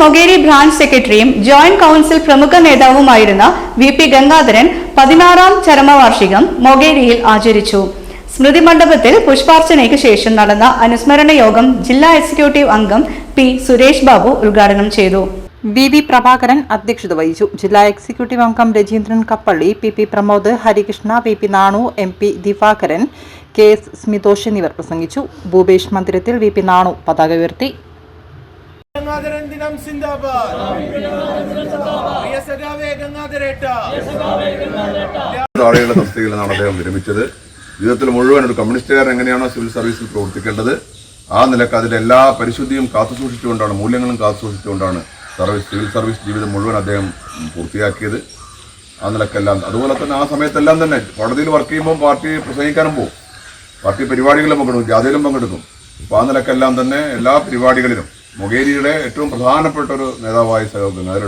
Mogeri branch സെക്രട്ടറിയും joint council പ്രമുഖ നേതാവുമായിരുന്ന വി പി ഗംഗാധരൻ പതിനാറാം ചരമവാർഷികം മൊഗേരിയിൽ ആചരിച്ചു. സ്മൃതി മണ്ഡപത്തിൽ പുഷ്പാർച്ചനയ്ക്ക് ശേഷം നടന്ന അനുസ്മരണ യോഗം ജില്ലാ എക്സിക്യൂട്ടീവ് അംഗം പി സുരേഷ് ബാബു ഉദ്ഘാടനം ചെയ്തു. വി വി പ്രഭാകരൻ അധ്യക്ഷത വഹിച്ചു. ജില്ലാ എക്സിക്യൂട്ടീവ് അംഗം Rajeendran Kappalli P P Pramod Harikrishna P P Nanu M P Divakaran K S Smithosh എന്നിവർ പ്രസംഗിച്ചു. ഭൂപേഷ് മന്ദിരത്തിൽ വി പി നാണു പതാക ഉയർത്തി. ഗംഗാധരൻ ദിനം സിന്ദാബാദ്. പ്രിയ സഖാവേ ഗംഗാധരേട്ട. താഴെയുള്ള തസ്തികയിൽ നിന്നാണ് അദ്ദേഹം വിരമിച്ചത്. ജീവിതത്തിൽ മുഴുവൻ ഒരു കമ്മ്യൂണിസ്റ്റുകാരൻ എങ്ങനെയാണോ സിവിൽ സർവീസിൽ പ്രവർത്തിക്കേണ്ടത് ആ നിലയ്ക്ക് അതിന്റെ എല്ലാ പരിശുദ്ധിയും കാത്തുസൂക്ഷിച്ചുകൊണ്ടാണ് മൂല്യങ്ങളും കാത്തുസൂക്ഷിച്ചുകൊണ്ടാണ് സർവീസ് സിവിൽ സർവീസ് ജീവിതം മുഴുവൻ അദ്ദേഹം പൂർത്തിയാക്കിയത്. ആ നിലക്കെല്ലാം അതുപോലെ തന്നെ ആ സമയത്തെല്ലാം തന്നെ കോടതിയിൽ വർക്ക് ചെയ്യുമ്പോൾ പാർട്ടി പ്രസംഗിക്കാനും പോകും. പാർട്ടി പരിപാടികളിലും പങ്കെടുക്കും ജാഥയിലും പങ്കെടുക്കും. അപ്പോൾ ആ നിലക്കെല്ലാം തന്നെ എല്ലാ പരിപാടികളിലും മൊഗേരിയുടെ ഏറ്റവും പ്രധാനപ്പെട്ട ഒരു നേതാവായി സഹോദരൻ